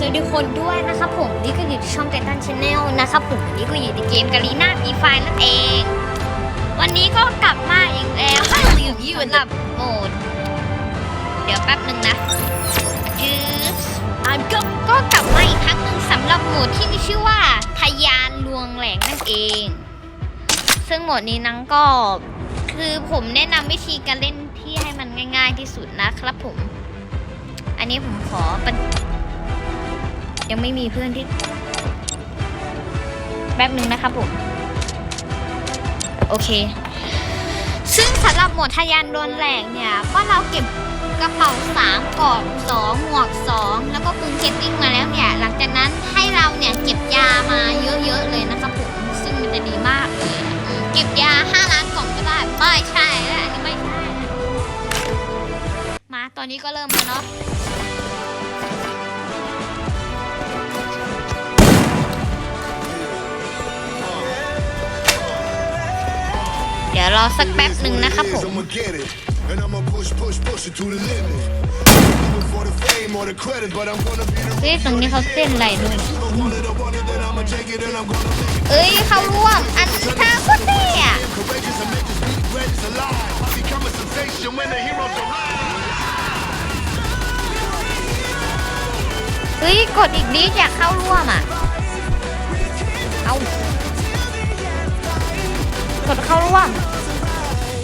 สวัสดีคนด้วยนะครับผมนี่ก็อยู่ที่ช่องไททันชาแนลนะครับผมวันนี้ก็อยู่ในเกมกาลีนาฟีไฟนั่นเอง วันนี้ก็กลับมาอีกแล้วอยู่ที่สำหรับโหมด เดี๋ยวแป๊บหนึ่งนะจืดอะก็ก็กลับมาอีกครั้งหนึ่งสำหรับโหมดที่มีชื่อว่าทยานลวงแหลงนั่นเอง ซึ่งโหมดนี้นังก็คือผมแนะนำวิธีการเล่นที่ให้มันง่าย ๆที่สุดนะครับผม อันนี้ผมขอเป็น ยังไม่มีเพื่อนที่แป๊บหนึ่งนะครับผมโอเค ซึ่งสำหรับหมวดทะยานโดนแหลกเนี่ยก็เราเก็บกระเป๋าสามกอดสองหมวกสองแล้วก็ปืนเคสติ้งมาแล้วเนี่ยหลังจากนั้นให้เราเนี่ยเก็บยามาเยอะๆเลยนะครับผมซึ่งมันจะดีมากเลยเก็บยาห้าล้านกล่องก็ได้ไม่ใช่แล้วอันนี้ไม่ใช่นะมาตอนนี้ก็เริ่มแล้วเนาะ ยวรอสักแป๊บหนึ่งนะครับผม เฮ้ยตรงนี้เขาเต้นอะไรด้วยเอ้ยเขาร่วมอันท่าคนเท่อะเฮ้ยกดอีกนิดอยากเข้าร่วมอะ เอา กดเข้าร่วม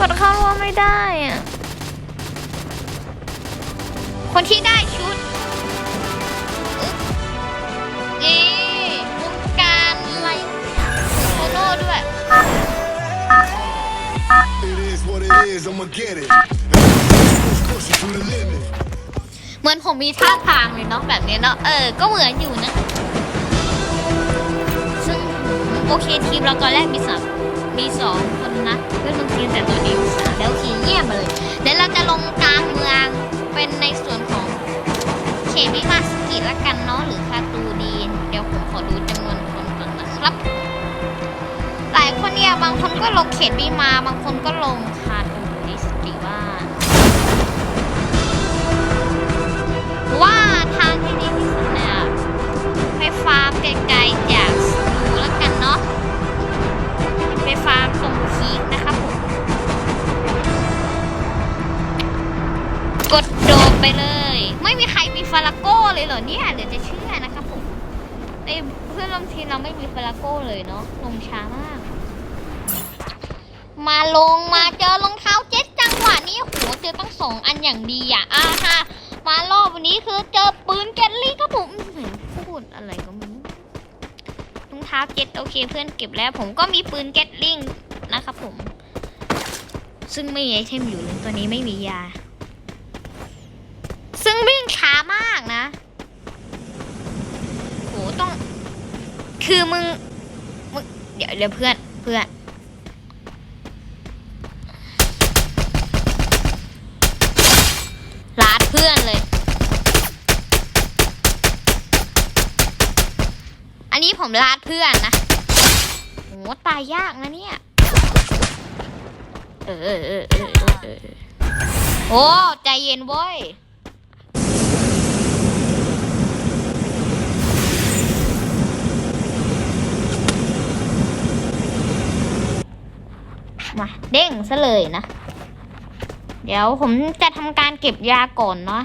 กดเข้าร่วมไม่ได้อะ คนที่ได้ชุดเอ๊ะวงการอะไรโซโล่ด้วย It is what it is, I'ma get it. And I'ma push, push it to the limit. เหมือนผมมีท่าทางเลยเนาะแบบนี้เนาะ เออ ก็เหมือนอยู่นะ ซึ่งโอเคทีมเราตอนแรกมีสาม มีสองคนนะเพื่อนบางทีมแต่ตัวนี้มีสามแล้วโอเคเยี่ยมเลยเดี๋ยวเราจะลงกลางเมืองเป็นในส่วนของเขตวิมาสกิละกันเนาะหรือคาตูดี เดี๋ยวผมขอดูจำนวนคนก่อนนะครับ หลายคนเนี่ยบางคนก็ลงเขตวิมา บางคนก็ลงคาตูดิสติว่าว่าทางที่ดีที่สุดเนี่ยไปฟาร์มไกลๆจาก กดโดดไปเลย ไม่มีใครมีฟาราโก้เลยเหรอเนี่ยเดี๋ยวจะเชื่อนะครับผมไอเพื่อนร่วมทีมเราไม่มีฟาราโก้เลยเนาะลงช้ามาก มาลงมาเจอรองเท้าเจ็ดจังหวะนี้โหเจอตั้งสองอันอย่างดีอะอ่าฮะมารอบวันนี้คือเจอปืนแกลลี่ครับผมเหนพูดอะไรก็ไม่รู้รองเท้าเจ็ดโอเคเพื่อนเก็บแล้ว ผมก็มีปืนแกลลิงนะครับผม ซึ่งไม่มีไอเทมอยู่เลยตัวนี้ไม่มียา ช้ามากนะโหต้อง คือมึงมึงเดี๋ยวเดี๋ยวเพื่อนเพื่อนลาดเพื่อนเลย อันนี้ผมลาดเพื่อนนะโหตายยากนะเนี่ยเออเออเออเออเออเออโอ้ใจเย็นเว้ย มาเด้งซะเลยนะ เดี๋ยวผมจะทำการเก็บยาก่อนเนาะ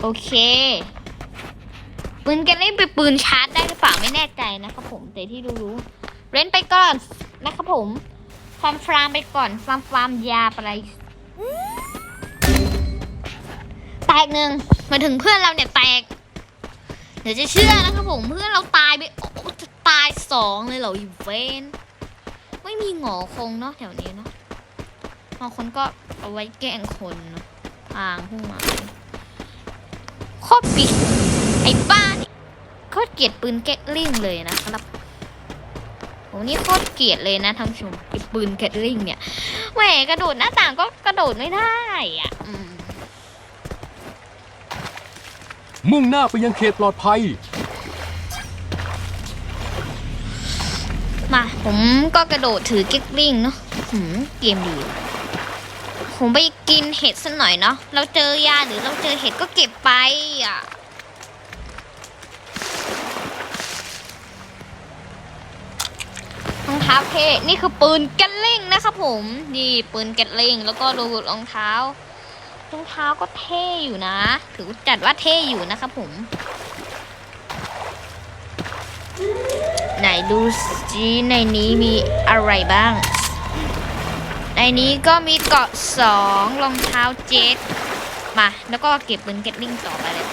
โอเค ปืนแกเล่นไปนปืนชาร์จได้หรือเปล่าไม่แน่ใจนะครับผมแต่ที่รู้ๆเล่นไปก่อนนะครับผมฟาร์มฟาร์มไปก่อนฟาร์มฟาร์มยาอะไรแตกหนึ่งมาถึงเพื่อนเราเนี่ยแตกเดี๋ยวจะเชื่อนะครับผมเพื่อนเราตายไปตายสองเลยเหรออีเวน ไม่มีหงอคงเนาะแถวนี้เนาะบางคนก็เอาไว้แกล้งคนเนอะทางพุ่งมาโคตรปิดไอ้บ้านี่โคตรเกลียดปืนแก๊กลิงเลยนะครับโหนี่โคตรเกลียดเลยนะท่านผู้ชมไอ้ปืนแก๊กลิงเนี่ยแหมกระโดดหน้าต่างก็กระโดดไม่ได้อะมุ่งหน้าไปยังเขตปลอดภัย ผมก็กระโดดถือกิ๊กลิงเนาะเกมดี ผมไปกินเห็ดสักหน่อยเนาะ เราเจอยาหรือเราเจอเห็ดก็เก็บไปอะรองเท้าเพนี่คือปืนแกลลิงนะครับผมดีปืนแกลลิงแล้วก็รูรองเท้ารองเท้าก็เท่อยู่นะ ถือจัดว่าเท่อยู่นะครับผม ไหนดูสิในนี้มีอะไรบ้าง ในนี้ก็มีเกาะสองรองเท้าเจ็ตมา แล้วก็เก็บปืนแกลลิงต่อไปเลย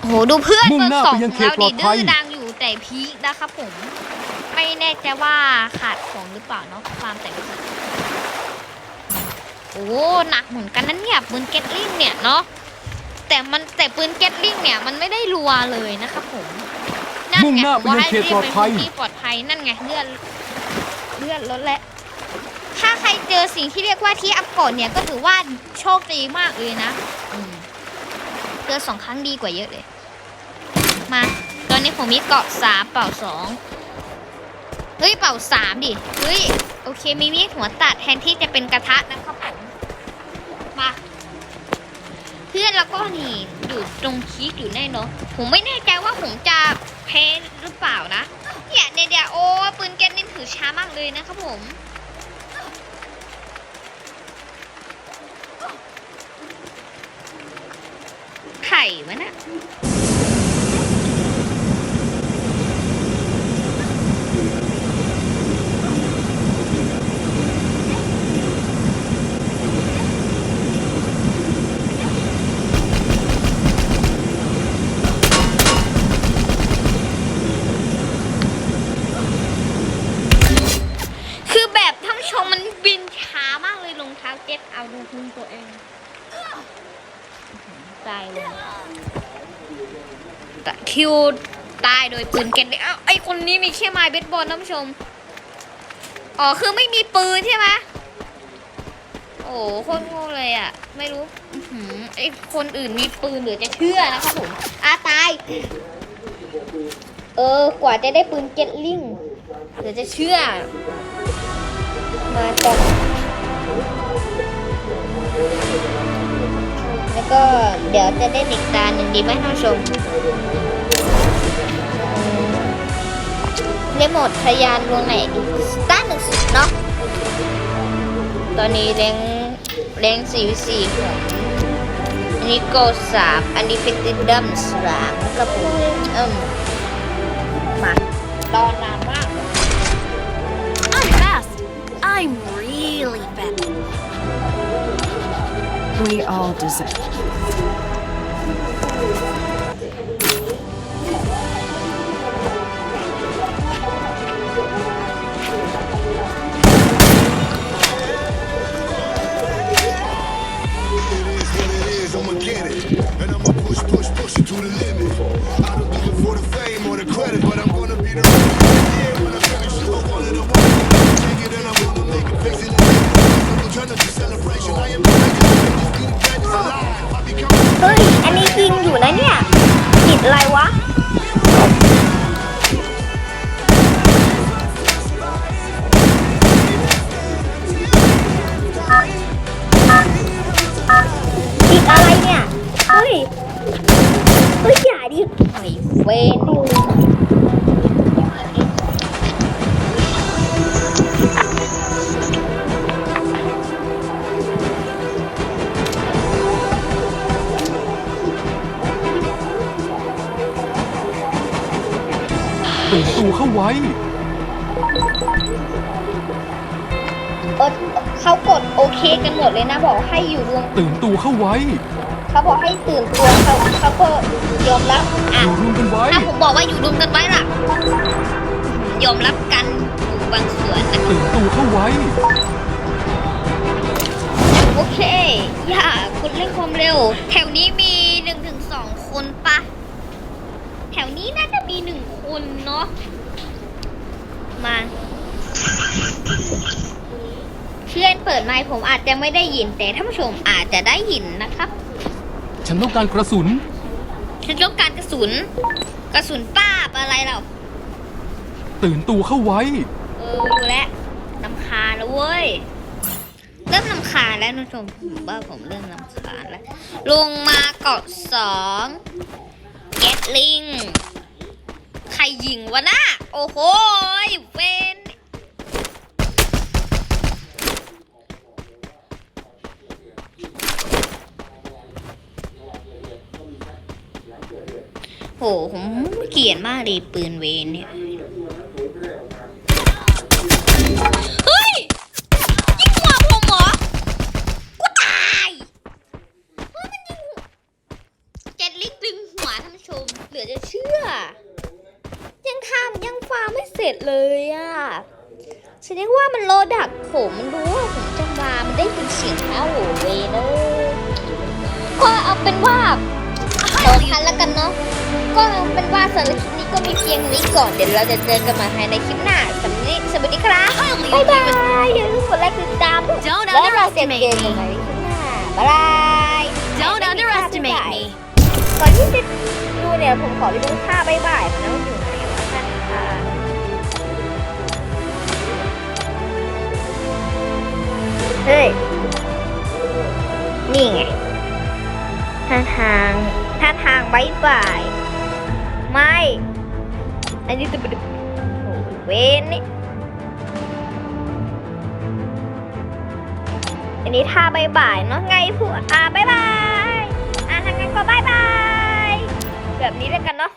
โอ้โหดูเพื่อนมุ่งเบอหน้าร์สองไปยังของเขตเราปลอดิดภัดื้ยอดังอยู่แต่พีคนะครับผม ไม่แน่ใจว่าขาดของหรือเปล่าเนาะความแต่งโอ้หนักเหมือนกันนั้นเนี่ยปืนเก็ตลิงเนี่ยเนาะแต่มันแต่ปืนเก็ตลิงเนี่ยมันไม่ได้รัวเลยนะครับผมนั่นมุ่งไงหน้าผมว่าไปยังให้เขตรีบปลอไปดภัยพื้นที่ปลอดภัยนั่นไงเลื่อนเลื่อนรถแล้วถ้าใครเจอสิ่งที่เรียกว่าที่อัพก่อนเนี่ยก็ถือว่าโชคดีมากเลยนะอืมเจอสองครั้งดีกว่าเยอะเลย มา ตอนนี้ผมมีเกาะสามเป่าสองเฮ้ยเป่าสามดิเฮ้ยโอเคมีมีดหัวตัดแทนที่จะเป็นกระทะนะครับผ มาเพื่อนแล้วก็นี่อยู่ตรงคีกอยู่แน่เนาะผมไม่แน่ใจว่าผมจะแพ้หรือเปล่านะเนี่ยเดียวโอ้ปืนแก๊สนี่ถือช้ามากเลยนะครับผมไข่วะน่ะ คือแบบท่านผู้ชมมันบินช้ามากเลยร เท้าเจ็ตเอาดูพุงตัวเองตายเลยต่คิวตายโดยปืนเก็ตเอ้าไอคนนี้มีแค่ไม้เบสบอลท่านผู้ชม อ๋อคือไม่มีปืนใช่ไหมโอ้โหโคตรโง่เลยอะ ไม่รู้อไอคนอื่นมีปืนหรือจะเชื่อนะครับผมอาตาย เออกว่าจะได้ปืนเก็ตลิงเดี๋ยวจะเชื่อ มาต่อ ก็เดี๋ยวจะได้อีกตาหนึ่งดีไหมท่านผู้ชมเรียกโหมดทะยานลวงไหนดีสตาร์หนึ่งเนาะตอนนี้แรงแรงสี่สี่อันนี้โกสามอันนี้เป็นติดดัมสามครับผมเอิ่มมารอนานมาก I'm fast. I'm really fast. We all deserve. เวนตื่นตัวเข้าไว้ เออเขากดโอเคกันหมดเลยนะ บอกให้อยู่รวม ตื่นตัวเข้าไว้ เขาบอกให้ตื่นตัวเขาเขาก็ยอมรับอะอยู่รวมกันไว้ถ้าผมบอกว่าอยู่รวมกันไว้ล่ะ ยอมรับกันอยู่บางส่วนนะตื่นตัวเข้าไว้ โอเค อย่าคุณเร่งความเร็ว แถวนี้มีหนึ่งถึงสองคนปะ แถวนี้น่าจะมีหนึ่งคนเนาะ มาเพื่อนเปิดไมค์ผมอาจจะไม่ได้ยินแต่ท่านผู้ชมอาจจะได้ยินนะครับ ฉันต้องการกระสุน ฉันต้องการกระสุน กระสุนป้าบอะไรเราตื่นตัวเข้าไว้ เออรู้แล้วนำคาญแล้วเว้ย เริ่มลำคาญแล้วนะชมผมว่าผมเริ่มลำคาญแล้ว ลงมาเกาะสองแกตลิง ใครยิงวะน่ะโอ้โห เวน โห ผมเกลียดมากเลยปืนเวนเนี่ย เฮ้ย ยิงหัวผมเหรอ กูตายเฮ้ยมันยิงเจ็ดลิกดึงหัวท่านผู้ชม เหลือจะเชื่อ ยังทำยังฟาร์มไม่เสร็จเลยอะแสดงว่ามันรอดักผมมันรู้ว่าผมจะมามันได้ยินเสียงเท้าโหเวเลยก็เอาเป็นว่า อทันแล้วกันเนาะก็เอาเป็นว่าสำหรับคลิปนี้ก็มีเพียงนี้ก่อนเดี๋ยวเราจะเจอกันใหม่ภายในคลิปหน้าสำหรับวันนี้สวัสดีครับบ๊ายบายอย่าลืมกดไลค์กดติดตามด้วย Don't แล้วเราจะเจอ underestimate กัน me. ใหม่ในคลิปหน้าบ๊ายบาย Don't underestimate me. ก่อนที่จะดูเนี่ยผมขอไปดูท่าบ๊ายบายนะว่าอยู่ไหนวะท่านค่ะเฮ้ยนี่ไงท่าทาง ท่าทางบายบายไม่ อันนี้จะเป็นโอ้เวนนี่อันนี้ท่าบายบายเนาะไงผู้อ่าบายบายอ่าทางนั้นก็บายบายแบบนี้แล้วกันเนาะ